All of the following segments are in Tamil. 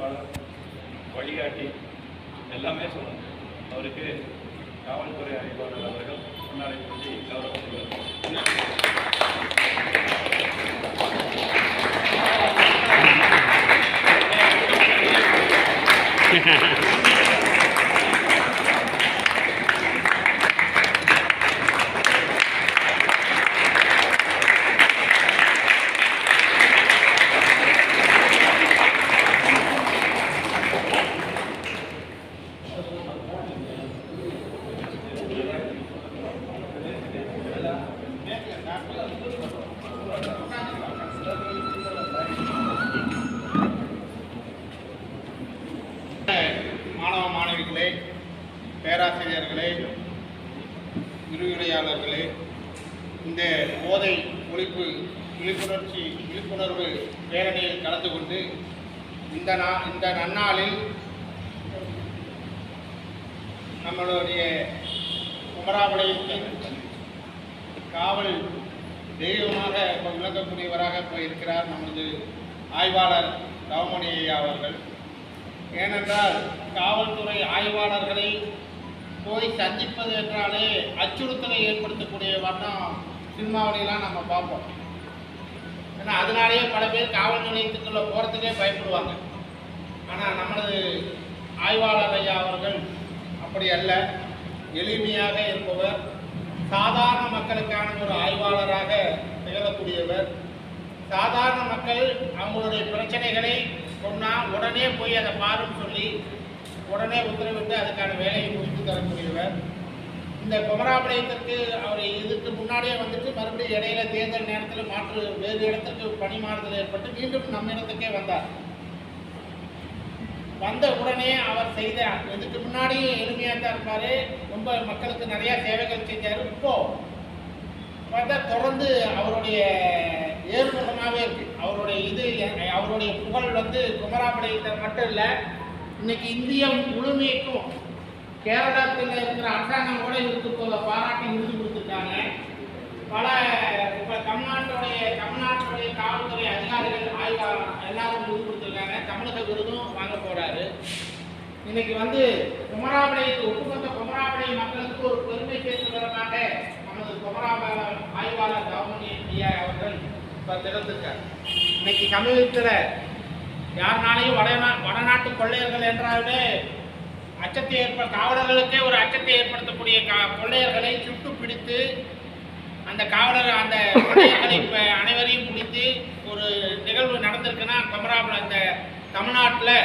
ஒருங்கிணைப்பாளர் வழிகாட்டி எல்லாமே சொல்லணும். அவருக்கு காவல்துறை அறிவாளர் அவர்கள் முன்னாடி சொல்லி கௌரவப்படுவார் மாணவ மாணவிகளே பேராசிரியர்களே விரிவுரையாளர்களே இந்த போதை ஒழிப்பு விழிப்புணர்ச்சி விழிப்புணர்வு பேரணியில் கலந்து கொண்டு இந்த நா இந்த நன்னாளில் நம்மளுடைய குமராபாளையத்தின் காவல் தெய்வமாக இப்போ விளங்கக்கூடியவராக இப்போ இருக்கிறார் நமது ஆய்வாளர் ரவமணி ஐயா அவர்கள். ஏனென்றால் காவல்துறை ஆய்வாளர்களை போய் சந்திப்பது என்றாலே அச்சுறுத்தலை ஏற்படுத்தக்கூடிய வண்ணம் சினிமாவிலாம் நம்ம பார்ப்போம். ஏன்னா அதனாலேயே பல பேர் காவல் நிலையத்துக்குள்ளே போகிறதுக்கே பயப்படுவாங்க. ஆனால் நமது ஆய்வாளர் ஐயா அவர்கள் அப்படி அல்ல. எளிமையாக இருப்பவர் சாதாரண மக்களுக்கான ஒரு ஆய்வாளராக திகழக்கூடியவர். சாதாரண மக்கள் அவங்களுடைய பிரச்சனைகளை சொன்னால் உடனே போய் அதை பாருன்னு சொல்லி உடனே உத்தரவிட்டு அதுக்கான வேலையை முடித்து தரக்கூடியவர். இந்த குமராபாளையத்திற்கு அவர் இதுக்கு முன்னாடியே வந்துட்டு மறுபடியும் இடையில தேர்தல் நேரத்தில் மாற்று வேறு இடத்திற்கு பணி மாறுதல் ஏற்பட்டு மீண்டும் நம்ம இடத்துக்கே வந்தார். வந்த உடனே அவர் செய்த இதுக்கு முன்னாடியே எளிமையாக தான் இருப்பார். ரொம்ப மக்களுக்கு நிறையா சேவைகள் செஞ்சார். இப்போ பார்த்தா தொடர்ந்து அவருடைய ஏர்முகமாகவே இருக்கு. அவருடைய இது அவருடைய புகழ் வந்து குமராபாளையத்தை மட்டும் இல்லை இன்னைக்கு இந்தியா முழுமைக்கும் கேரளத்தில் இருக்கிற அரசாங்கம் கூட இதுக்கு இப்போ பாராட்டி விருது கொடுத்துருக்காங்க. பல இப்போ தமிழ்நாட்டுடைய தமிழ்நாட்டுடைய காவல்துறை அதிகாரிகள் ஆய்வாளர் எல்லாரும் விருது கொடுத்துருக்காங்க. தமிழக விருதும் வாங்க போறாரு. இன்னைக்கு வந்து குமராபடைக்கு ஒட்டுமொத்த குமராபடை மக்களுக்கு ஒரு பெருமை சேர்த்து விதமாக நமது குமராபாளைய ஆய்வாளர் கவுனி ஐயா அவர்கள் இப்போ திறந்திருக்கார். இன்னைக்கு தமிழகத்தில் யாருனாலையும் வடநா வடநாட்டு கொள்ளையர்கள் என்றாலே அச்சத்தை ஏற்பட காவலர்களுக்கே ஒரு அச்சத்தை ஏற்படுத்தக்கூடிய கா கொள்ளையர்களை சுட்டு பிடித்து அந்த காவலர் அந்த கொள்ளையர்களை இப்போ அனைவரையும் பிடித்து ஒரு நிகழ்வு நடந்திருக்குன்னா குமராபாளையம் இந்த தமிழ்நாட்டில்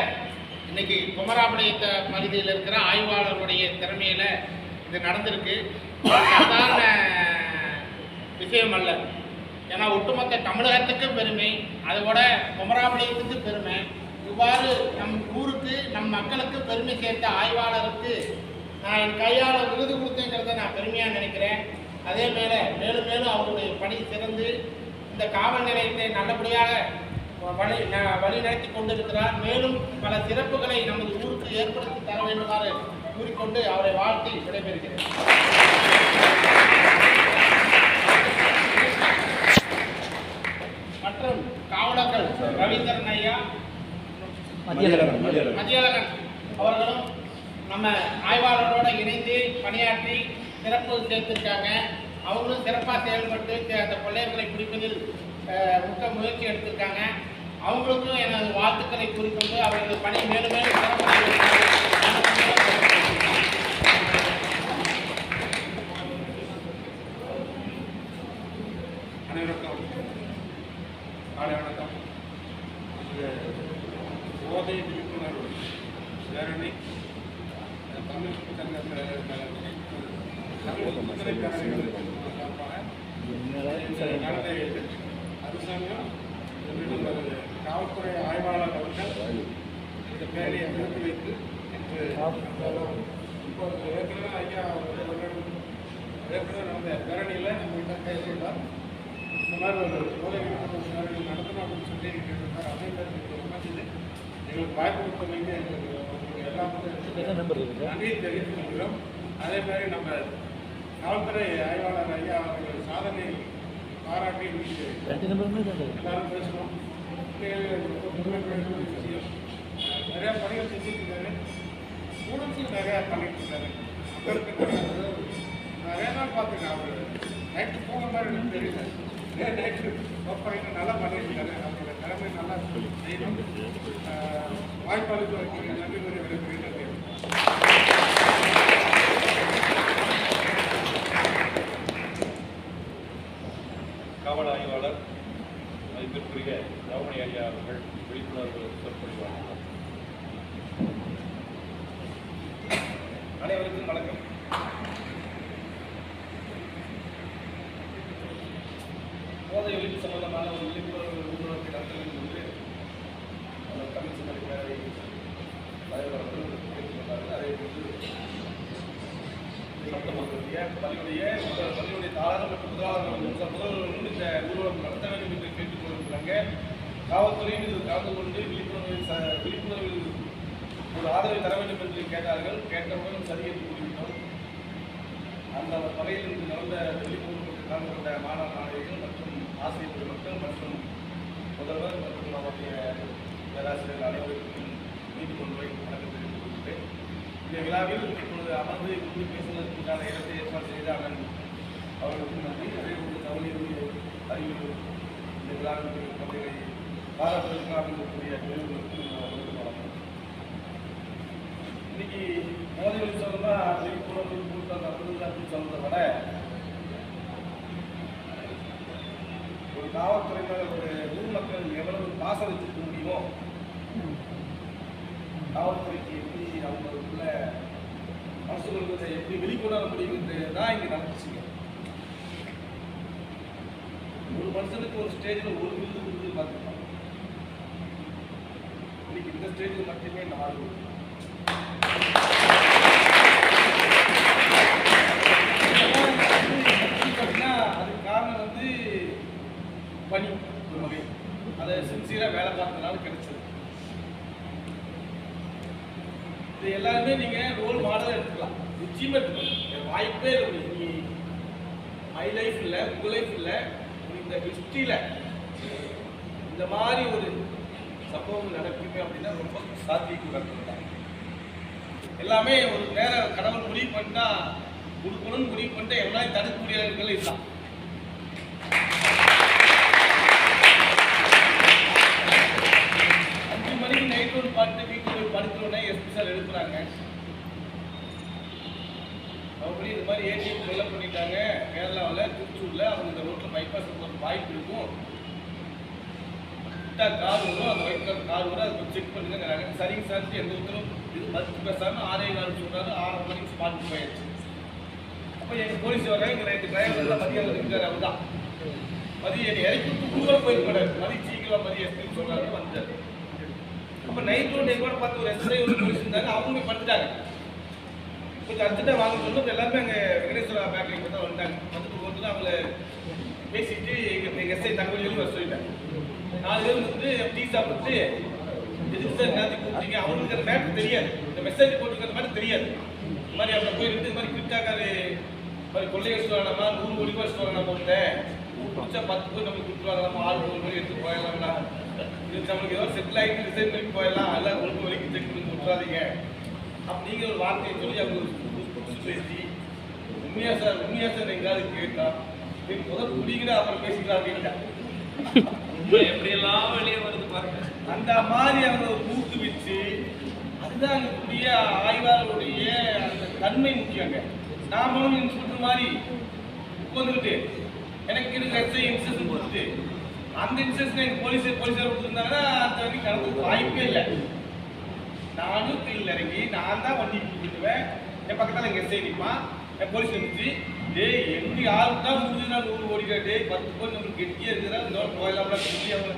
இன்னைக்கு குமராபாளையத்த பகுதியில் இருக்கிற ஆய்வாளருடைய திறமையில் இது நடந்திருக்கு. சாதாரண விஷயம் அல்ல. ஏன்னா ஒட்டுமொத்த தமிழகத்துக்கும் பெருமை அதோட குமராபாளையத்துக்கு பெருமை. இவ்வாறு நம் ஊருக்கு நம் மக்களுக்கு பெருமை சேர்த்த ஆய்வாளருக்கு நான் என் கையால் விருது கொடுத்தேங்கிறத நான் பெருமையாக நினைக்கிறேன். அதே மேல மேலும் மேலும் அவருடைய பணி சிறந்து இந்த காவல் நிலையத்தை நல்லபடியாக வழி வழிநடத்தி வழி நடத்தி கொண்டிருக்கிறார். மேலும் பல சிறப்புகளை நமது ஊருக்கு ஏற்படுத்தி தர வேண்டுமாறு கூறிக்கொண்டு அவரை வாழ்த்தி விடைபெறுகிறேன். ஐயா. மதியழகன் அவர்களும் நம்ம ஆய்வாளரோட இணைந்து பணியாற்றி சிறப்பு சேர்த்திருக்காங்க. அவங்களும் சிறப்பாக செயல்பட்டு அந்த கொள்ளையர்களை பிடிப்பதில் முக்க முயற்சி எடுத்திருக்காங்க. அவங்களுக்கும் எனது வாழ்த்துக்களை கூறிக்கொண்டு அவர்கள் பணி மேலும் மேலும். அனைவருக்கும். காலை வணக்கம் போதை விழிப்புணர்வு பேரணி தமிழ் சங்க தமிழ் பேரணிகள் சார்பாக இந்த நடந்த அரசாங்கம் நமது காவல்துறை ஆய்வாளர் அவர்கள் இந்த பேரணியை நிறுத்தி வைத்து இன்று இப்போ ஏற்கனவே ஐயா அவர்கள் ஏற்கனவே நடந்த பேரணியில் நம்மகிட்ட பேசியிருந்தார் இந்த மாதிரி ஒரு போதை விழிப்புணர்வு பேரணி நடத்தணும் அப்படின்னு சொல்லி கேட்டிருந்தார் அதே மாதிரி எங்களுக்கு ரொம்ப இது எங்களுக்கு வாய்ப்பு கொடுத்தவங்க எங்களுக்கு உங்களுக்கு எல்லாத்துக்கும் நன்றியை தெரிவித்துக் கொள்கிறோம் அதே மாதிரி நம்ம காவல்துறை ஆய்வாளர் ஐயா அவர்கள் சாதனை பாராட்டி இன்னைக்கு எல்லாரும் பேசணும் பிள்ளைகள் ரொம்ப பெருமைப்படக்கூடிய விஷயம் நிறையா பண்ணிட்டு இருக்காரு நிறைய நாள் பார்த்துருக்கேன் அவர் நைட்டு போன மாதிரி எனக்கு தெரியல. நைட்டு ஒர்க் பண்ணிட்டு நல்லா பண்ணிட்டு இருக்காரு அவரோட திறமை நல்லா செய்யணும். ஆஹ் வாய்ப்பாளுக்கு வைக்கிற நன்றி கூறி விடைபெறுகிறேன் நன்றி காவல் ஆய்வாளர் மதிப்பிற்குரிய ரவுணி ஐயா அவர்கள் விழிப்புணர்வு சொற்பொழிவாளர் அனைவருக்கும் வணக்கம் போதை ஒழிப்பு சம்பந்தமான ஒரு விழிப்புணர்வு விழிப்புணர்வை நடத்த வேண்டும் என்று அந்த கமிஷன் பேரவை தலைவர் அவர்கள் கேட்டுக்கொண்டார்கள் அதே போன்று சட்டமன்றத்துடைய பள்ளியுடைய முதல் பள்ளியுடைய தாளர் மற்றும் முதலாளர்கள் முதல்வர்களும் இந்த ஊர்வலம் நடத்த வேண்டும் என்று கேட்டுக் கொண்டிருக்கிறாங்க காவல்துறையும் இதில் கலந்து கொண்டு விழிப்புணர்வு ச- விழிப்புணர்வில் ஒரு ஆதரவை தர வேண்டும் என்று கேட்டார்கள். கேட்டவுடன் சரி என்று கூறிவிட்டோம் அந்த வகையில் இன்று நடந்த விழிப்புணர்வு கலந்து கொண்ட மாணவ மாணவிகள் மற்றும் ஆசிரியர் மக்கள் மற்றும் முதல்வர் மற்றும் அவருடைய பேராசிரியர் அனைவருக்கும் நீதி கொள்கை வணக்கம் தெரிவித்துக் கொள்கிறேன். இந்த விழாவில் இப்பொழுது அமர்ந்து இப்படி பேசுவதற்கான இடத்தை ஏற்பாடு செய்த அவன் அவர்களுக்கு நன்றி. அதே போன்று கவனியுடைய அறிவு இந்த விழாவின் பகுதிகளை பாராட்டுவதற்கு அமைக்கக்கூடிய பெருமைகளுக்கும் அவர்களுக்கு வணக்கம் இன்னைக்கு மோதல் சொல்லணும்னா விழிப்புணர்வு கூட்டம் நடந்தது அப்படின்னு சொல்றதை விட ஒரு காவல்துறை மேல ஒரு ஊர் மக்கள் எவ்வளவு பாசம் வச்சுக்க முடியுமோ காவல்துறைக்கு எப்படி அவங்களுக்குள்ள மனசுகளுக்கு எப்படி வெளிக்கொணர முடியுங்கிறது தான் இங்கே நடந்துச்சுங்க ஒரு மனுஷனுக்கு ஒரு ஸ்டேஜில் ஒரு விருது கொடுத்து பார்த்துருப்பாங்க இந்த ஸ்டேஜில் மட்டுமே இந்த விருது. பார்த்தீங்கன்னா, அதுக்கு காரணம் வந்து பணி ஒரு வகை. அதை சின்சியராக வேலை பார்த்ததுனால கிடைச்சது. இது எல்லாருமே நீங்கள் ரோல் மாடலாக எடுத்துக்கலாம். நிச்சயமாக எடுத்துக்கலாம். வாய்ப்பே இல்லை நீ மை லைஃப் இல்லை உங்கள் லைஃப் இல்லை இந்த ஹிஸ்ட்ரியில் இந்த மாதிரி ஒரு சம்பவங்கள் நடக்குமே அப்படின்னா ரொம்ப சாத்தியக்கூடாது தான் எல்லாமே ஒரு நேர கடவுள் முடிவு பண்ணிட்டா கொடுக்கணும்னு முடிவு பண்ணிட்டு எவ்வளோ தடுக்க முடியாதவர்கள் இதுதான் அஞ்சு மணிக்கு நைட் ஒரு பாட்டு வீட்டில் போய் படுத்தோடனே எஸ்பி சார் எழுப்புறாங்க. அப்படி இது மாதிரி ஏடிஎம் கொலை பண்ணிட்டாங்க. கேரளாவில் திருச்சூரில் அவங்க இந்த ரோட்டில் பைபாஸ் போகிற வாய்ப்பு இருக்கும். விட்டால் கார் வரும் அந்த ஒயிட் கலர் கார் வரும் அதை செக் பண்ணுங்கிறாங்க சரிங்க சார் எந்த உத்தரவும் இது பத்து பேசாமல் ஆறே நாள் சொல்கிறாரு ஆறரை மணிக்கு ஸ்பாட்டுக்கு போயாச்சு அப்போ எங்கள் போலீஸ் வர்றாங்க எங்கள் ரெண்டு டிரைவர் எல்லாம் மதியம் இருக்கார் அவர் தான் மதியம் என்னை இறக்கி விட்டு கூட போயிருக்கூடாது மதி சீக்கிரம் மதியம் எஸ்பின்னு சொல்கிறாரு வந்தார். அப்போ நைட் ரோடு கூட பார்த்து ஒரு எஸ்ஐ ஒரு போலீஸ் இருந்தாங்க அவங்க படுத்துட்டாங்க. கொஞ்சம் அர்ஜென்ட்டாக வாங்க சொல்லி எல்லாருமே அங்கே வெங்கடேஸ்வரா பேக்கரிக்கு தான் வந்துட்டாங்க. வந்துட்டு போகிறது அவங்கள பேசிட்டு எங்கள் எங்கள் எஸ்ஐ தகவல் சொல்லி வர சொல்லிட்டாங்க. நாலு பேர் வந்து டீ சாப்பிட்டு எதுக்கு சார் நேரத்துக்கு கூப்பிட்டீங்க. அவங்களுக்கு அந்த மேப் தெரியாது. இந்த மெசேஜ் போட்டுருக்கிற மாதிரி தெரியாது. இந்த மாதிரி அவரை போயிட்டு இந்த மாதிரி கிட்டாக்காரு இந்த மாதிரி கொள்ளை வச்சுருவாங்களாமா நூறு கோடி ரூபாய் வச்சுருவாங்க போட்டேன். பிடிச்சா பத்து பேர் நம்மளுக்கு கொடுத்துருவாங்களாமா ஆறு கோடி ரூபாய் எடுத்து போயிடலாம்னா இது நம்மளுக்கு ஏதோ செட்டில் ஆகிட்டு ரிசைன் பண்ணி போயிடலாம். எல்லாம் ஒழுங்கு வரைக்கும் செக் பண்ணி விட்டுறாதீங்க அப்படிங்கிற ஒரு வார்த்தையை சொல்லி அவங்க புதுசு பேசி உண்மையா சார் உண்மையா சார் எங்காவது கேட்டா நீ முதல் குடிக்கிற அப்புறம் பேசிக்கலாம் அப்படின்ட்டா எப்படியெல்லாம் வெளியே வருது பாருங்க. அந்த மாதிரி அவங்க ஊக்குவிச்சு அதுதான் அங்கக்கூடிய ஆய்வாளருடைய அந்த தன்மை முக்கியங்க. நாமளும் இன்ஸ்பெக்டர் மாதிரி உட்காந்துக்கிட்டு எனக்கு இருக்கிற எஸ்ஐ இன்சூரன்ஸ் கொடுத்து அந்த இன்சூரன்ஸ் எனக்கு போலீஸ் போலீஸார் கொடுத்துருந்தாங்கன்னா அந்த வரைக்கும் நடந்து வாய்ப்பே இல்லை. நானும் கீழ் இறங்கி நான் தான் வண்டி கூப்பிட்டுவேன் என் பக்கத்தில் எங்கள் எஸ்ஐ நிற்பான் என் போலீஸ் இருந்துச்சு டேய் எப்படி யாருக்கு தான் முடிஞ்சு நூறு ஓடிக்கிற டேய் பத்து பேர் நம்மளுக்கு கெட்டியே இருக்கிறா இந்த போயிடலாம்ல சொல்லி அவங்க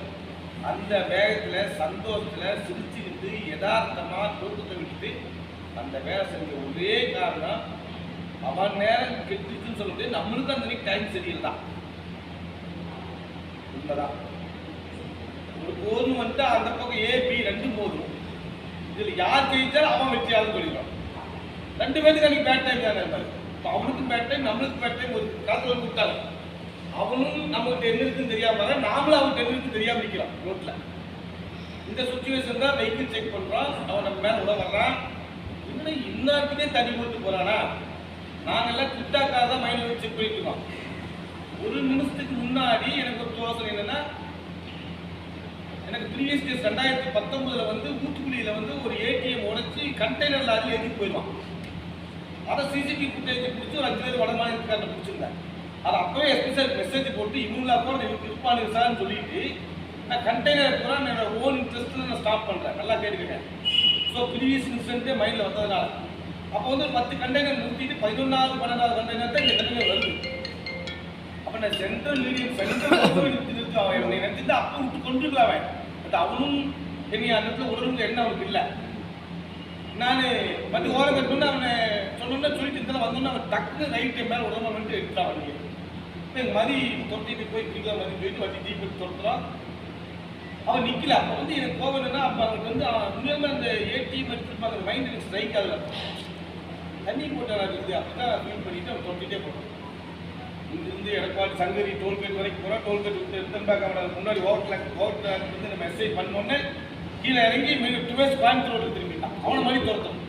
அந்த வேகத்தில் சந்தோஷத்தில் சிரிச்சுக்கிட்டு யதார்த்தமாக தூக்கத்தை விட்டுட்டு அந்த வேலை செஞ்ச ஒரே காரணம் அவன் நேரம் கெட்டுச்சுன்னு சொல்லிட்டு முடியாது நம்மளுக்கு அந்த அன்னைக்கு டைம் சரியில்லை. தான் உண்மைதான். ஒரு போதும் வந்துட்டு அந்த பக்கம் ஏ பி ரெண்டும் போதும். இதில் யார் ஜெயிச்சாலும் அவன் வெற்றியாளர் சொல்லிடுவான். ரெண்டு பேருக்கு அன்னைக்கு பேட் டைம் தானே இருப்பாரு இப்போ அவனுக்கு பேட் டைம் நம்மளுக்கு பேட் டைம் ஒரு காலத்தில் கொடுத்தாங்க அவனும் நம்மகிட்ட என்ன இருக்குன்னு தெரியாம வர நாமளும் அவன்கிட்ட என்ன இருக்குன்னு தெரியாம நிற்கிறான் ரோட்ல. இந்த சுச்சுவேஷன் தான் வெஹிக்கிள் செக் பண்றான். அவன் நம்ம மேல உள்ள வர்றான். என்ன இன்னாருக்குமே தண்ணி கொடுத்து போறானா? நாங்கெல்லாம் கிட்டாக்காக தான் மைண்ட் வச்சு போயிட்டு இருக்கோம். ஒரு நிமிஷத்துக்கு முன்னாடி எனக்கு ஒரு யோசனை என்னன்னா எனக்கு ப்ரீவியஸ் டேஸ் ரெண்டாயிரத்தி பத்தொன்பதுல வந்து ஊத்துக்குழியில வந்து ஒரு ஏடிஎம் உடச்சி கண்டெய்னர் லாரியில் ஏற்றிட்டு போயிடுவான். அதை சிசிடிவி ஃபுட்டேஜ் பிடிச்சி ஒரு அஞ்சு பேர் வட மாநிலத்துக்காரன் பிடிச்சிருந்தேன். அது அப்பவே எஸ்பி சார் மெசேஜ் போட்டு இவங்களா கூட எனக்கு இருப்பானுங்க சார்னு சொல்லிட்டு நான் கண்டெய்னர் பூரா என்னோட ஓன் இன்ட்ரெஸ்ட்டில் நான் ஸ்டாப் பண்ணுறேன் நல்லா கேட்டுக்கிட்டேன் ஸோ ப்ரீவியஸ் இன்சிடென்ட்டே மைண்டில் வந்ததுனால. அப்போ வந்து ஒரு பத்து கண்டெய்னர் நிறுத்திட்டு பதினொன்றாவது பன்னெண்டாவது கண்டெய்னர் தான் இங்கே தண்ணி வருது. அப்போ நான் சென்ட்ரல் மீடியம் சென்ட்ரல் நிறுத்தி நிறுத்தி அவன் என்னை நிறுத்திட்டு அப்போ விட்டு கொண்டுருக்கலாம் அவன். பட் அவனும் என்னை அந்த இடத்துல உடலுக்கு என்ன அவனுக்கு இல்லை. நான் வந்து ஓரம் கட்டணும்னு அவனை சொன்னோன்னே சொல்லிட்டு இருந்தாலும் வந்தோன்னே அவன் டக்குன்னு ரைட் டைம் மேலே உடம்பு வந்துட்டு எடுத்தான் அவனுக்கு எங்கள் மாதிரி தொட்டிட்டு போய் பிடிக்கலாம் மாதிரி போயிட்டு வண்டி போட்டு தொடுத்துறான் அவன் நிற்கல அப்போ வந்து எனக்கு கோவம் என்னன்னா அப்போ அவனுக்கு வந்து அவன் உண்மையுமே அந்த ஏடிஎம் எடுத்துருப்பாங்க. மைண்ட் எனக்கு ஸ்ட்ரைக் ஆகல. தண்ணி போட்டான் இருக்குது அப்போ தான் ஃபீல் பண்ணிட்டு அவன் தொட்டிகிட்டே போனான். இங்கிருந்து எடப்பாடி சங்கரி டோல்கேட் வரைக்கும் போகிறோம் டோல்கேட் விட்டு ரிட்டர்ன் அவனை முன்னாடி ஓவர் கிளாக் ஓவர் கிளாக் வந்து மெசேஜ் பண்ணோன்னே கீழே இறங்கி மிக டுவேஸ் கோயம்புத்தூர் ரோடு திரும்பி அவனை மாதிரி துரத்தணும்.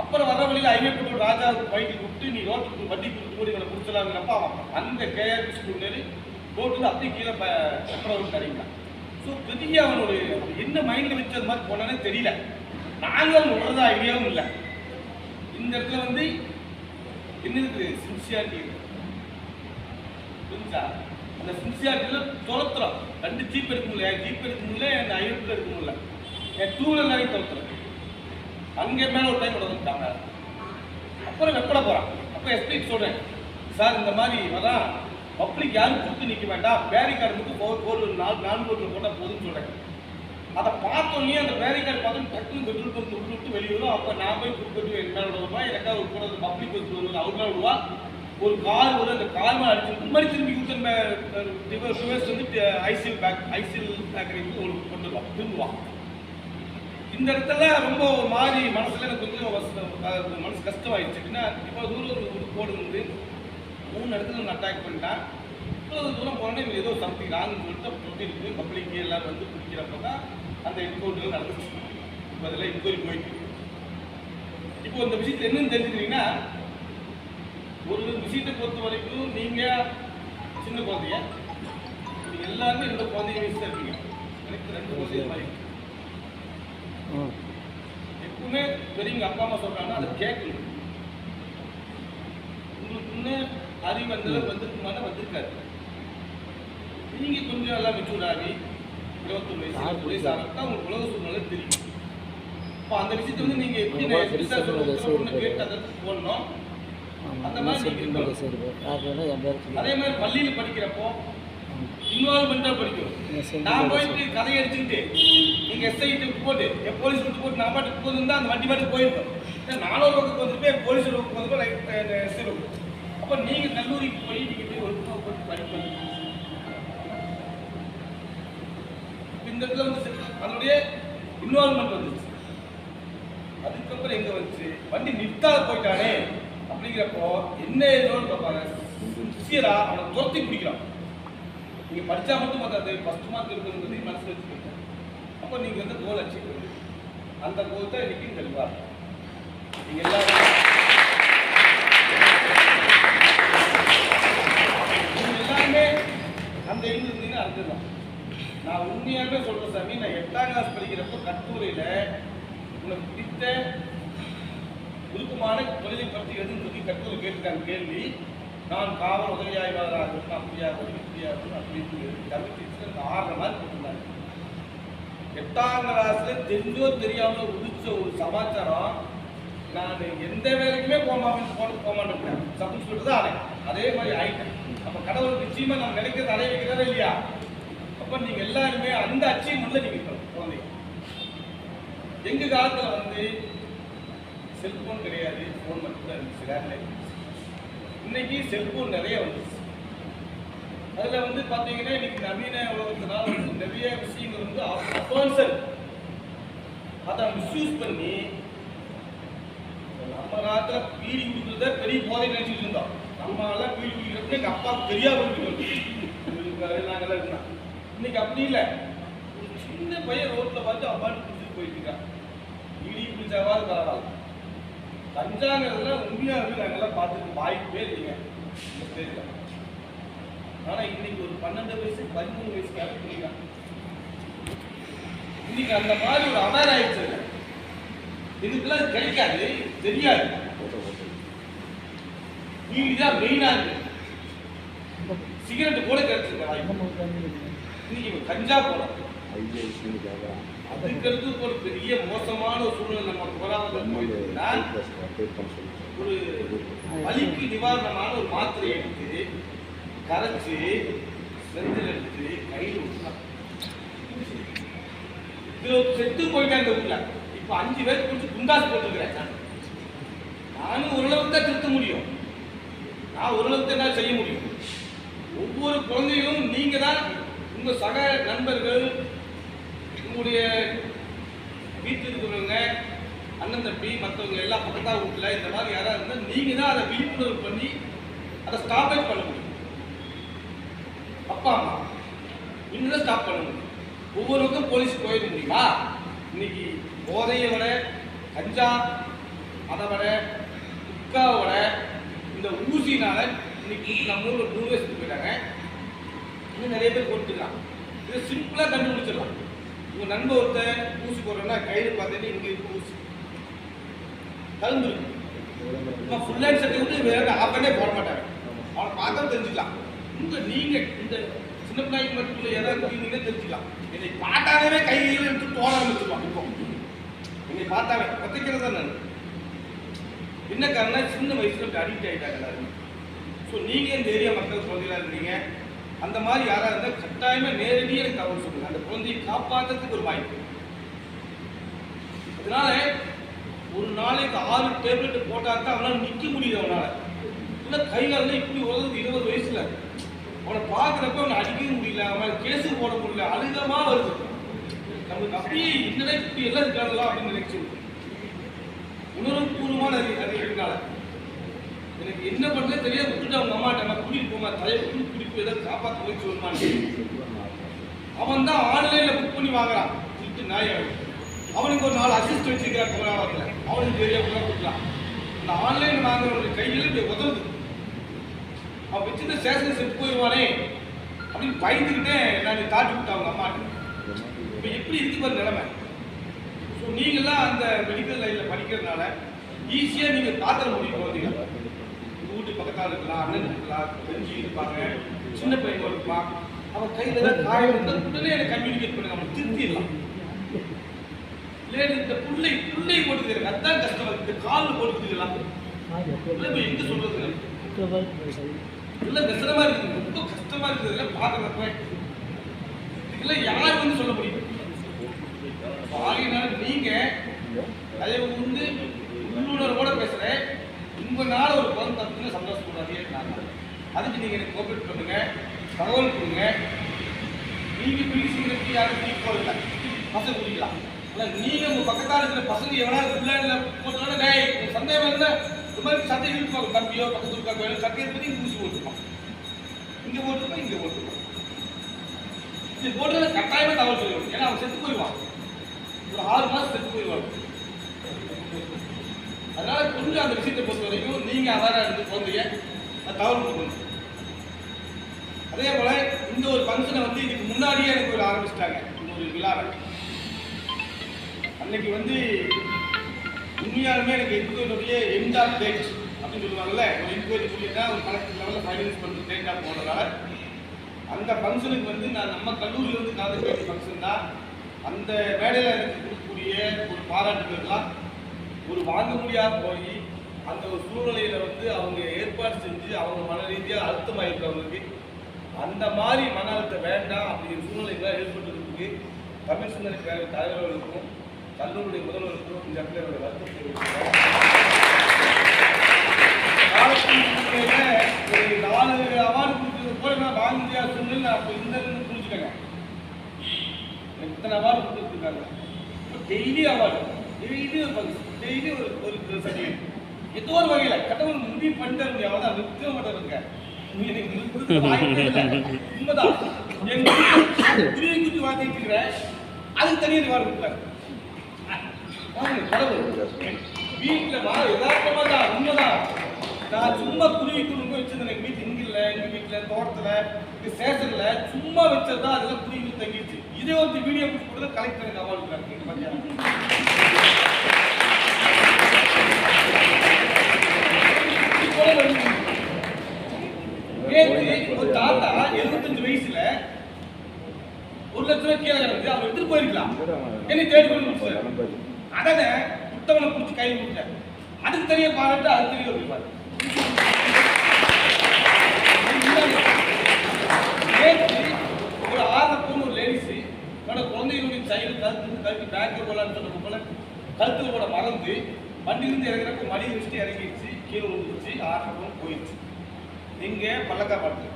அப்புறம் வர வழியில் ஐயப்பட்டு போட்டு ராஜா பைக்கில் விட்டு நீ ரோட்டுக்கு வண்டி கொடுத்து கூட இவனை பிடிச்சலாங்கிறப்ப அவன் அந்த கேஆர்பி ஸ்கூல் நேரு ரோட்டுல அப்படியே கீழே அப்புறம் தரீங்களா ஸோ பெரிய அவனுடைய என்ன மைண்டில் வச்சு அது மாதிரி போனானே தெரியல. நாங்களும் விடுறதா ஐடியாவும் இல்லை. இந்த இடத்துல வந்து என்ன இருக்குது? சின்சியாரிட்டி புரிஞ்சா அந்த சின்சியாரிட்டியில் துரத்துறோம் ரெண்டு ஜீப் எடுக்க முடியல. என் ஜீப் எடுக்க முடியல என் ஐயப்பில் எடுக்க முடியல. என் டூ வீலர் நிறைய துரத்துறேன். அங்கே மேலே ஒரு டைம் வந்துட்டாங்க. அப்புறம் வெப்பட போகிறான் அப்போ எஸ்பிக்கு சொல்கிறேன் சார் இந்த மாதிரி அதான் பப்ளிக் யாரும் கொடுத்து நிற்க வேண்டாம். பேரிகார்டு மட்டும் ஃபோர் ஃபோர் நாலு நான்கு கோட்டில் போட்டால் போதும்னு சொல்கிறேன் அதை பார்த்தோன்னே அந்த பேரிகார்டு பார்த்தோம் டக்குன்னு பெட்ரோல் பம்ப் விட்டு விட்டு வெளியே வரும். அப்போ நான் போய் கொடுத்துட்டு என்ன விடுவா எனக்காக ஒரு கூட பப்ளிக் பஸ் வருவது அவர் மேலே விடுவா? ஒரு கார் வரும் அந்த கார் மேலே அடிச்சு இந்த மாதிரி திரும்பி கொடுத்து ரிவர்ஸ் வந்து ஐசிஎல் பேக் ஐசிஎல் பேக்கரிக்கு ஒரு கொண்டு வருவான் திரும்புவான் இந்த இடத்துல ரொம்ப ஒரு மாதிரி மனசுல எனக்கு கொஞ்சம் மனசு கஷ்டமாயிடுச்சு. இப்போ தூரம் ஒரு கோடு வந்து மூணு இடத்துல நான் அட்டாக் பண்ணிட்டேன். இவ்வளோ தூரம் போனோன்னே இவங்க ஏதோ சம்திங் ராங்னு சொல்லிட்டு சொல்லிட்டு பப்ளிக் எல்லாரும் வந்து பிடிக்கிறப்ப தான் அந்த என்கவுண்டர் நடந்துச்சு. இப்போ அதில் இன்கொயரி போயிட்டு இப்போ இந்த விஷயத்தில் என்னன்னு தெரிஞ்சுக்கிறீங்கன்னா ஒரு விஷயத்தை பொறுத்த வரைக்கும் நீங்கள் சின்ன குழந்தைங்க நீங்கள் எல்லாருமே ரெண்டு குழந்தைங்க வயசு தான் இருக்கீங்க. எனக்கு ரெண்டு குழந்தைங்க மாதிரி. எப்பவுமே பெரியவங்க அப்பா அம்மா சொல்றாங்கன்னா அதை கேட்கணும். உங்களுக்கு அறிவு அந்த அளவுக்கு வந்திருக்குமான வந்திருக்காரு. நீங்க கொஞ்சம் எல்லாம் மெச்சூர் ஆகி இருபத்தொரு வயசு இருபது வயசு ஆகிறதா உங்களுக்கு உலக சூழ்நிலை தெரியும். இப்போ அந்த விஷயத்தை வந்து நீங்க எப்படி நான். கேட்டு அதை போடணும். அந்த மாதிரி அதே மாதிரி பள்ளியில படிக்கிறப்போ இன்வால்மெண்டா படிக்கணும். நான் போயிட்டு கதை அடிச்சுக்கிட்டு நீங்க எஸ்ஐ போட்டு என் போலீஸ் விட்டு போட்டு நான் பாட்டுக்கு போயிருந்தா அந்த வண்டி பாட்டு போயிருக்கோம். நானூறு ரூபாய்க்கு வந்துட்டு போலீஸ் ரூபாய்க்கு வந்து எஸ்ஐ ரூபா அப்போ நீங்க கல்லூரிக்கு போய் நீங்க போய் ஒரு போட்டு படிக்கணும் இந்த இடத்துல வந்து அதனுடைய இன்வால்மெண்ட் வந்துச்சு அதுக்கப்புறம் எங்க வந்துச்சு? வண்டி நிறுத்தாத போயிட்டானே அப்படிங்கிறப்போ என்ன ஏதோன்னு பார்ப்பாங்க. சின்சியரா அவனை துரத்தி பிடிக்கிறான். நீங்க படிச்சா மட்டும் பார்த்தாது ஃபர்ஸ்ட் மார்க் இருக்குங்கிறது மனசுல வச்சுக்கோங்க. அப்போ நீங்க வந்து கோல் அச்சீவ் அந்த கோல் தான் இன்னைக்கு தெளிவா நீங்க எல்லாரும் எல்லாருமே அந்த இது இருந்தீங்கன்னா அதுதான் நான் உண்மையாகவே சொல்றேன் சாமி நான் எட்டாம் கிளாஸ் படிக்கிறப்போ கட்டுரையில உனக்கு பிடித்த விருப்பமான தொழிலை பற்றி எதுன்னு சொல்லி கட்டுரை கேட்டிருக்காங்க கேள்வி. நான் காவல் உதவி ஆய்வாளராக இருக்கணும் அப்படியா இருக்கணும் இப்படியா இருக்கணும் அப்படின்னு கருத்து அந்த ஆடுற மாதிரி போட்டிருந்தாங்க எட்டாம் கிளாஸ்ல தெரிஞ்சோ தெரியாமல் உதிச்ச ஒரு சமாச்சாரம் நான் எந்த வேலைக்குமே போக மாட்டேன் போன போக மாட்டேன் சப் சொல்லிட்டு தான் அதே மாதிரி ஆயிட்டேன் அப்போ கடவுள் நிச்சயமா நம்ம நினைக்கிறது அடைய வைக்கிறதா இல்லையா? அப்போ நீங்க எல்லாருமே அந்த அச்சீவ்மெண்ட்ல நீங்க இருக்கணும் குழந்தை எங்க காலத்துல வந்து செல்போன் கிடையாது ஃபோன் மட்டும்தான் இருந்துச்சு லேண்ட்லைன் இன்னைக்கு செல்போன் நிறைய வந்துச்சு. அதில் வந்து பார்த்தீங்கன்னா இன்னைக்கு நவீன உலகத்தினால வந்து நிறைய விஷயங்கள் வந்து அட்வான்சர் அதை மிஸ்யூஸ் பண்ணி நம்ம காலத்துல பீடி கொடுக்குறத பெரிய போதை நினைச்சிட்டு இருந்தோம். நம்மளால பீடி குடிக்கிறது எங்கள் அப்பாவுக்கு தெரியாம இருக்கு நாங்களாம் இருந்தோம் இன்னைக்கு அப்படி இல்லை. ஒரு சின்ன பையன் ரோட்டில் பார்த்து அப்பான்னு பிடிச்சிட்டு போயிட்டு இருக்கான். பீடி பிடிச்சாவது பரவாயில்ல. கஞ்சாங்கிறதுல உண்மையாகவே நாங்கள்லாம் பார்த்துட்டு வாய்ப்பே இல்லைங்க. ஆனால் இன்னைக்கு ஒரு பன்னெண்டு வயசு பதிமூணு வயசுக்காக புரியுறாங்க இன்னைக்கு அந்த மாதிரி ஒரு அவேர் ஆயிடுச்சு இதுக்கெல்லாம் கிடைக்காது தெரியாது. நீங்க தான் மெயினா இருக்கு. சிகரெட் கூட கிடைச்சிருக்கா இன்னைக்கு இவன் கஞ்சா போலாம் அதுக்கு அடுத்து ஒரு பெரிய மோசமான சூழ்நிலை நம்ம போராமல் போயிட்டுனா ஒரு வலிக்கு நிவாரணமான ஒரு மாத்திரை எடுத்து கரைச்சு செந்தில் எடுத்து கையில் விட்டுலாம் இதுல செத்து இந்த ஊர்ல. இப்ப அஞ்சு பேர் குடிச்சு குண்டாஸ் போட்டுருக்கிறேன் நானும் ஓரளவுக்கு தான் திருத்த முடியும். நான் ஓரளவுக்கு தான் என்னால செய்ய முடியும். ஒவ்வொரு குழந்தைகளும் நீங்க தான் உங்க சக நண்பர்கள் உங்களுடைய வீட்டில் இருக்கிறவங்க அண்ணன் தம்பி மற்றவங்க எல்லா பக்கத்தா வீட்டில் இந்த மாதிரி யாராவது இருந்தால் நீங்கள் தான் அதை விழிப்புணர்வு பண்ணி அதை ஸ்டாப்பே பண்ண முடியும். அப்பா அம்மா இன்னும் ஸ்டாப் பண்ண முடியும். ஒவ்வொருக்கும் போலீஸ் போயிட முடியுமா? இன்னைக்கு போதையை விட கஞ்சா அதை விட குட்காவை இந்த ஊசினால இன்னைக்கு நம்ம ஊரில் நூறு வயசுக்கு போயிட்டாங்க. இன்னும் நிறைய பேர் போட்டுக்கலாம். இதை சிம்பிளாக கண்டுபிடிச்சிடலாம். உங்கள் நண்பர் ஒருத்தன் ஊசி போடுறேன்னா கையில் பார்த்துட்டு இங்கே ஊசி கலந்துருக்கு நம்ம ஃபுல் ஹேண்ட் செட்டை விட்டு வேற ஆஃபனே போட மாட்டாங்க அவனை பார்த்தா தெரிஞ்சுக்கலாம். உங்க நீங்கள் இந்த சின்ன பிள்ளைக்கு மட்டும் இல்லை ஏதாவது குடிக்கிறீங்க தெரிஞ்சுக்கலாம். என்னை பார்த்தாலே கையில் எடுத்து போட ஆரம்பிச்சிருவான் இப்போ என்னை பார்த்தாவே கத்திக்கிறது தான் நான்? என்ன காரணம் சின்ன வயசுல அடிக்ட் ஆகிட்டாங்க எல்லாருமே. ஸோ நீங்கள் இந்த ஏரியா மக்கள் குழந்தைகளா இருந்தீங்க அந்த மாதிரி யாராக இருந்தால் கட்டாயமாக நேரடியாக எனக்கு தகவல் சொல்லுங்கள் அந்த குழந்தையை காப்பாற்றுறதுக்கு ஒரு வாய்ப்பு. அதனால ஒரு நாளைக்கு ஆறு டேப்லெட் போட்டால் தான் அவனால் நிற்க முடியுது அவனால். இல்லை கை காலில் இப்படி உதவுது இருபது வயசுல. அவனை பார்க்குறப்ப அவனை அடிக்கவே முடியல. அவன் கேஸு போட முடியல. அழுகமா வருது. நமக்கு அப்படியே என்னடா இப்படி எல்லாம் இருக்காங்களா அப்படின்னு நினைச்சு. உணர்வுபூர்வமான அது அது எனக்கு என்ன பண்ணுறது தெரியாது. விட்டுட்டு அவங்க அம்மாட்ட நான் கூட்டிகிட்டு போமா தலையை கூட்டி திருப்பி ஏதாவது காப்பாற்ற முயற்சி சொல்லுமான்னு அவன் தான் ஆன்லைன்ல புக் பண்ணி வாங்குறான். திருட்டு நாய் அவனுக்கு ஒரு நாலு அசிஸ்ட் வச்சிருக்கிறான் கொரோனாவில் அவனுக்கு தெரியா கொடுக்கலாம். இந்த ஆன்லைன் வாங்குறவனுடைய கையில் இப்படி உதவுது. அவன் வச்சிருந்த ஸ்டேஷன் செட் போயிடுவானே. அப்படின்னு பயந்துக்கிட்டே நான் தாட்டி விட்டேன் அவங்க அம்மாட்டு. இப்போ எப்படி இருக்கு பாரு நிலைமை. ஸோ நீங்களாம் அந்த மெடிக்கல் லைனில் படிக்கிறதுனால ஈஸியாக நீங்கள் தாத்தர முடியும் போகிறீங்க உங்கள் வீட்டு பக்கத்தால் இருக்கலாம் அண்ணன் இருக்கலாம் தெரிஞ்சு இருப்பாங்க. சின்ன பையன் இருப்பான் அவன் கையில் ஏதாவது காயம் இருந்தால் உடனே எனக்கு கம்யூனிகேட் பண்ணுங்க அவனை திருத்திடலாம். இல்லை இந்த புள்ளை புள்ளை போட்டுக்கிறாங்க அதான் கஷ்டம் இந்த கால் போட்டுக்கலாம் இல்லை இப்போ எங்கே சொல்றது? இல்லை கஷ்டமா இருக்குது ரொம்ப கஷ்டமா இருக்குது இதெல்லாம் பார்க்குறப்ப இல்லை யார் வந்து சொல்ல முடியும்? ஆகையினால நீங்க தயவு வந்து உள்ளுணர்வோட பேசுறேன். உங்களால் ஒரு குழந்தை தப்புன்னு சந்தோஷப்படாதே நான் அதுக்கு நீங்கள் எனக்கு கோஆப்ரேட் பண்ணுங்க தகவல் கொடுங்க. நீங்கள் பிடி யாரும் டீ போடல பசங்க குடிக்கலாம். இல்லை நீங்கள் உங்கள் பக்கத்தால் இருக்கிற பசங்க எவ்வளோ பிள்ளைங்கள போட்டோன்னா டேய் உங்கள் சந்தேகம் இருந்தால் இந்த மாதிரி சட்டை இருப்பாங்க தம்பியோ பக்கத்து இருக்கா கோயில் சட்டையை பற்றி ஊசி போட்டுருப்பான் இங்கே போட்டுருப்பான் இங்கே போட்டுருப்பான் இது போட்டதுல கட்டாயமாக தகவல் சொல்லிடுவோம். ஏன்னா அவன் செத்து போயிடுவான். ஒரு ஆறு மாதம் செத்து போயிடுவான். அதனால் கொஞ்சம் அந்த விஷயத்தை பொறுத்த வரைக்கும் நீங்கள் அதான் இருந்து குழந்தைய தகவல் கொடுக்கணும். அதே போல் இந்த ஒரு ஃபங்க்ஷனை வந்து இதுக்கு முன்னாடியே எனக்கு ஒரு ஆரம்பிச்சிட்டாங்க. இந்த ஒரு விழாவை. அன்னைக்கு வந்து உண்மையாலுமே எனக்கு என்கொயரியுடைய எண்ட் ஆஃப் டேட் அப்படின்னு சொல்லுவாங்கல்ல ஒரு என்கொயரி சொல்லிட்டா ஒரு கலெக்டர் லெவலில் ஃபைனான்ஸ் பண்ணுற டேட்டாக போனதால அந்த ஃபங்க்ஷனுக்கு வந்து நான் நம்ம கல்லூரியில் வந்து கலந்து வேண்டிய ஃபங்க்ஷன் தான். அந்த மேடையில் எனக்கு கொடுக்கக்கூடிய ஒரு பாராட்டுகள்லாம் ஒரு வாங்க முடியாத போய் அந்த ஒரு சூழ்நிலையில் வந்து அவங்க ஏற்பாடு செஞ்சு அவங்க மன ரீதியாக அழுத்தமாயிருக்கவங்களுக்கு அந்த மாதிரி மன அழுத்தம் வேண்டாம் அப்படிங்கிற சூழ்நிலைகளாக ஏற்பட்டிருக்கு தமிழ் சிந்தனை பேரவை தலைவர்களுக்கும் கல்லூரி முதல்வருக்கும் இந்த இடத்துல என்னுடைய வருத்தத்தை நாலு அவார்டு கொடுத்தது கூட நான் வாங்க முடியாத சூழ்நிலை நான் அப்போ இருந்ததுன்னு புரிஞ்சுக்கங்க. எத்தனை இத்தனை அவார்டு கொடுத்துருக்காங்க. டெய்லி அவார்டு டெய்லி ஒரு பரிசு டெய்லி ஒரு ஒரு சர்டிஃபிகேட் ஏதோ ஒரு வகையில் கடவுள் முடிவு பண்ணிட்டு முடியும் அவ்வளோதான் நிற்க மாட்டாருங்க உண்மைதான். எங்க குருவி குட்டி வாங்கிட்டு இருக்கிறேன் அதுக்கு தனியாக அவார்டு கொடுத்தாரு வாங்க வா தான் உண்மைதான் நான் சும்மா குருவி குடும்பம் வச்சிருந்தேன் எனக்கு வீட்டு இங்க இல்ல எங்க வீட்டுல தோட்டத்துல இங்க ஸ்டேஷன்ல சும்மா வச்சதா அதெல்லாம் குருவி தங்கிடுச்சு இதே ஒரு வீடியோ பிடிச்சி கொடுத்தா கலெக்டர் எனக்கு அவார்டு கொடுக்குறாங்க பாத்தியா நேத்து தாத்தா எழுபத்தஞ்சு வயசுல ஒரு லட்ச ரூபாய் கீழே கிடந்து அவர் எடுத்துட்டு போயிருக்கலாம். என்னை தேடி கொண்டு கொடுத்தாரு. அதானே பிடிச்சி கையில் கொடுத்தேன் அதுக்கு தெரிய பாராட்டு அது தெரிய வைப்பாரு நேற்று ஒரு ஆறு பொண்ணு ஒரு லேடிஸ் என்னோட குழந்தைகளுடைய சைடு கழுத்து கழுத்து பேக்கில் போலான்னு சொன்ன போல கழுத்துல கூட மறந்து வண்டியிலிருந்து இறங்குறப்ப மடி வச்சுட்டு இறங்கிடுச்சு கீழே விழுந்துச்சு ஆறு பொண்ணு போயிடுச்சு. எங்க பல்லக்காப்பாட்டு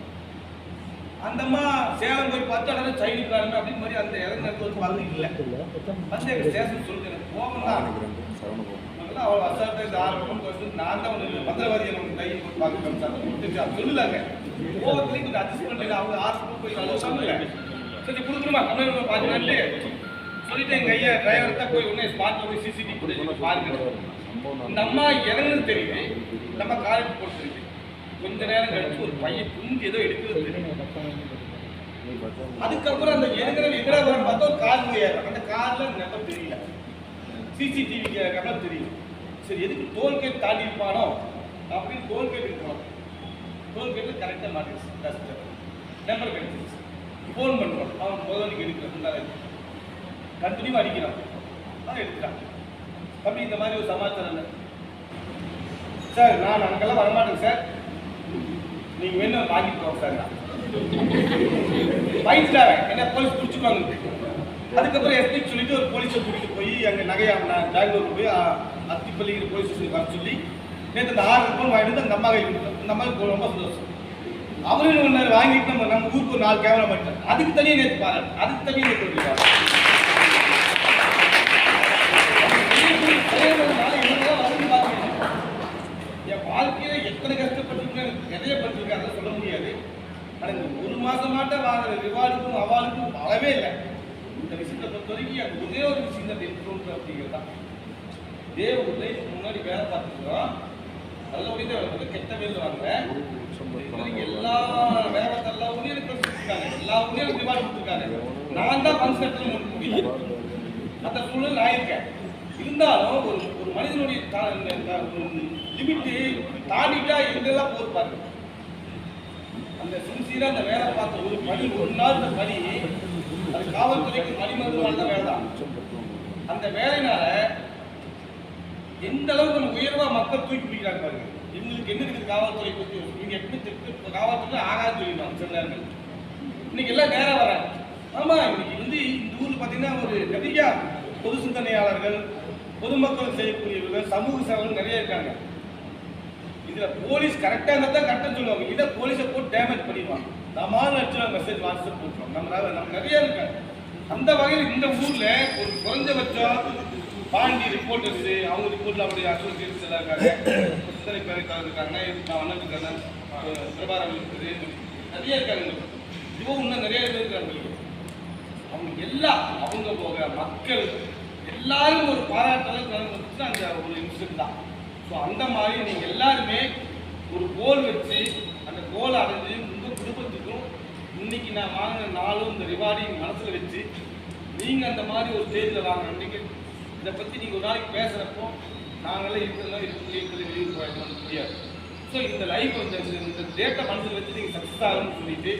அந்த அம்மா சேலம் போய் பார்த்து அதாவது சைடுக்காரங்க அப்படின்னு மாதிரி அந்த இறங்குறது வந்து வாழ்ந்து இல்லை. வந்து எங்கள் ஸ்டேஷன் சொல்லுங்க எனக்கு கோபம் தான். அவள் இந்த ஆறு மணி வந்து நான் தான் ஒன்று மந்திரவாதியை நம்ம கையில் போட்டு பார்க்க சார் சொல்லலாங்க. கோபத்துலேயும் கொஞ்சம் அட்ஜஸ்ட் பண்ணல அவங்க ஆறு போய் நல்லா சொல்லல. சரி கொடுக்கணுமா? கம்ப்ளைண்ட் பார்த்து சொல்லிட்டு எங்கள் ஐயா டிரைவர் தான் போய் உடனே ஸ்பாட்ல போய் சிசிடிவி ஃபுட்டேஜ் பாருங்க இந்த அம்மா தெரியுது. நம்ம காலேஜ் போட்டு கொஞ்ச நேரம் கழிச்சு ஒரு பையன் துண்டு ஏதோ எடுக்கிறது அதுக்கப்புறம் அந்த எடுக்கிற எதிராக பார்த்தா ஒரு கார் ஏறுறான். அந்த கார்ல நம்பர் தெரியல. சிசிடிவி கேமரா தெரியும் சரி எதுக்கு டோல்கேட் தாண்டி இருப்பானோ அப்படின்னு டோல்கேட் இருக்கிறோம் டோல்கேட் கரெக்டாக மாட்டிடுச்சு. டஸ்டர் நம்பர் கிடைச்சிருச்சு. ஃபோன் பண்ணுறோம் அவன் முதலாளிக்கு எடுக்கிறான். கண்டினியூ அடிக்கிறான். அவன் எடுக்கிறான். தம்பி இந்த மாதிரி ஒரு சமாச்சாரம் இல்லை. சார் நான் அங்கெல்லாம் வரமாட்டேன் சார். நீங்க வேணும் வாங்கிட்டு போங்க சார். நான். என்ன போலீஸ் பிடிச்சிக்குவாங்க? அதுக்கப்புறம் எஸ்பி சொல்லிட்டு ஒரு போலீஸை கூட்டிட்டு போய் அங்க நகையா நான் பெங்களூருக்கு போய் அ, போலீஸ் ஸ்டேஷன் வர சொல்லி நேற்று அந்த ஆறு ரூபாய் வாங்கிட்டு அந்த அம்மா கை கொடுத்தோம். இந்த அம்மாவுக்கு ரொம்ப சந்தோஷம். அவரும் ஒன்று வாங்கிட்டு நம்ம நம்ம ஊருக்கு ஒரு நாலு கேமரா மாட்டேன் அதுக்கு தனியாக நேற்று பாரு அதுக்கு தனியாக நேற்று கொடுத்துருக்காரு என் வாழ்க்கையில எத்தனை கஷ்டப்பட்டிருக்கேன் நிறைய பட்டிருக்கேன் அதை சொல்ல முடியாது ஆனா இந்த ஒரு மாசமாட்ட வாங்குற ரிவார்டுக்கும் அவார்டுக்கும் அளவே இல்லை இந்த விஷயத்தை பொறுத்த வரைக்கும் எனக்கு ஒரே ஒரு விஷயம் தான் தோன்று அப்படிங்கிறது தான் இதே ஒரு லைஃப் முன்னாடி வேலை பார்த்துருக்கோம் அதில் ஒரே கெட்ட வேல் வாங்குறேன் இது வரைக்கும் எல்லா வேலை எல்லா ஊர்லயும் எனக்கு கொடுத்துருக்காங்க எல்லா ஊர்லயும் எனக்கு ரிவார்டு கொடுத்துருக்காங்க நான் தான் ஃபங்க்ஷன் எடுத்து முடியும் அந்த சூழல் ஆயிருக்கேன் இருந்தாலும் ஒரு ஒரு மனிதனுடைய லிமிட்டு தாண்டிட்டா எங்கெல்லாம் பாருங்க. அந்த சின்சியரா அந்த வேலை பார்த்த ஒரு பணி ஒரு நாள் இந்த பணி அது காவல்துறைக்கு மணிமருந்துவான வாழ்ந்த வேலை தான் அந்த வேலையினால எந்த அளவுக்கு நம்ம உயர்வா மக்கள் தூக்கி பிடிக்கிறாங்க பாருங்க. இவங்களுக்கு என்ன இருக்குது காவல்துறை பத்தி நீங்க எப்படி திருப்பி காவல்துறை ஆகாது சொல்லிடுவாங்க சில நேரங்கள். இன்னைக்கு எல்லாம் நேரா வராங்க. ஆமா இன்னைக்கு வந்து இந்த ஊர்ல பாத்தீங்கன்னா ஒரு நிறைய பொது சிந்தனையாளர்கள் பொதுமக்கள் செய்யக்கூடியவர்கள் சமூக சேவர்கள் நிறைய இருக்காங்க. இதுல போலீஸ் கரெக்டா இருந்தா தான் கரெக்டா சொல்லுவாங்க. இதை போலீஸை போட்டு டேமேஜ் பண்ணிடுவாங்க. நம்ம அடிச்சு மெசேஜ் வாட்ஸ்அப் போட்டுருவோம். நம்ம நம்ம நிறைய இருக்காங்க அந்த வகையில் இந்த ஊர்ல ஒரு குறைஞ்சபட்சம் பாண்டி ரிப்போர்ட்டர்ஸ் அவங்க ரிப்போர்ட்ல அப்படி அசோசியேட்ஸ் எல்லாம் இருக்காங்க. சித்தனை பேரை இருக்காங்க. நான் அண்ணன் இருக்காங்க. பிரபாரம் இருக்குது நிறைய இருக்காங்க இவங்க இன்னும் நிறைய பேர் இருக்காங்க. அவங்க எல்லாம் அவங்க போக மக்கள் எல்லாரும் ஒரு பாராட்டல அந்த ஒரு இன்சிடென்ட் தான். ஸோ அந்த மாதிரி நீங்கள் எல்லாருமே ஒரு கோல் வச்சு அந்த கோல் அடைஞ்சு உங்கள் குடும்பத்துக்கும் இன்னைக்கு நான் வாங்கின நாளும் இந்த ரிவார்டையும் மனசில் வச்சு நீங்கள் அந்த மாதிரி ஒரு ஸ்டேஜில் வாங்க இதை பற்றி நீங்கள் ஒரு நாளைக்கு பேசுகிறப்போ நாங்களே இருக்கிறதெல்லாம் இருக்கிறது இருக்கிறது வெளியூர் போயிட்டு முடியாது ஸோ இந்த லைஃப் வந்து இந்த டேட்டை மனசில் வச்சு நீங்கள் சக்ஸஸ் ஆகணும்னு சொல்லிட்டு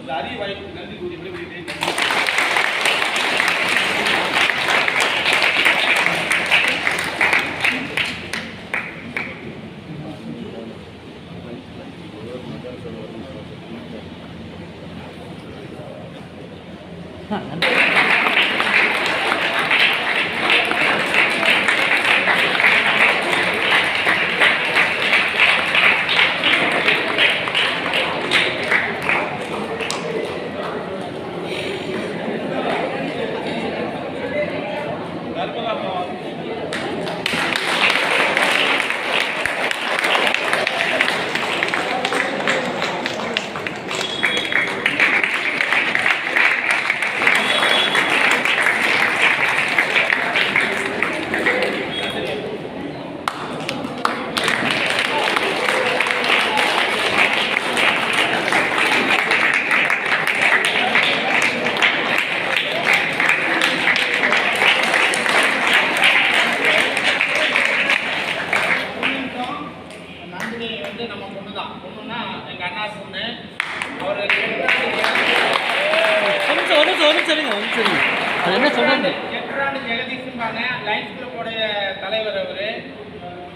இந்த அரிய வாய்ப்புக்கு நன்றி கூறி விடைபெறுகிறேன். லைன்ஸ் கிளப்போடைய தலைவர் அவர்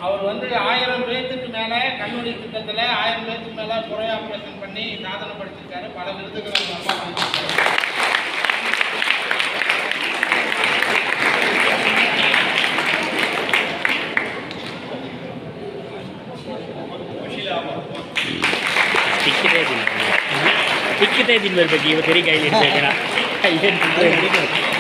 அவர் வந்து ஆயிரம் பேர்த்துக்கு மேலே கண்ணொளி திட்டத்தில் ஆயிரம் பேர்த்துக்கு மேலே குறை ஆப்ரேஷன் பண்ணி சாதனை படிச்சிருக்காரு பல விருதுகள் அவங்க அப்பா வாங்கியிருக்காரு ಸಿಕ್ಕಿದೆ ದಿನ ಸಿಕ್ಕಿದೆ ದಿನ ಬರ್ಬೇಕು ಇವತ್ತು ಸರಿ ಕೈಲಿ ಇಡ್ಬೇಕಣ ಏನು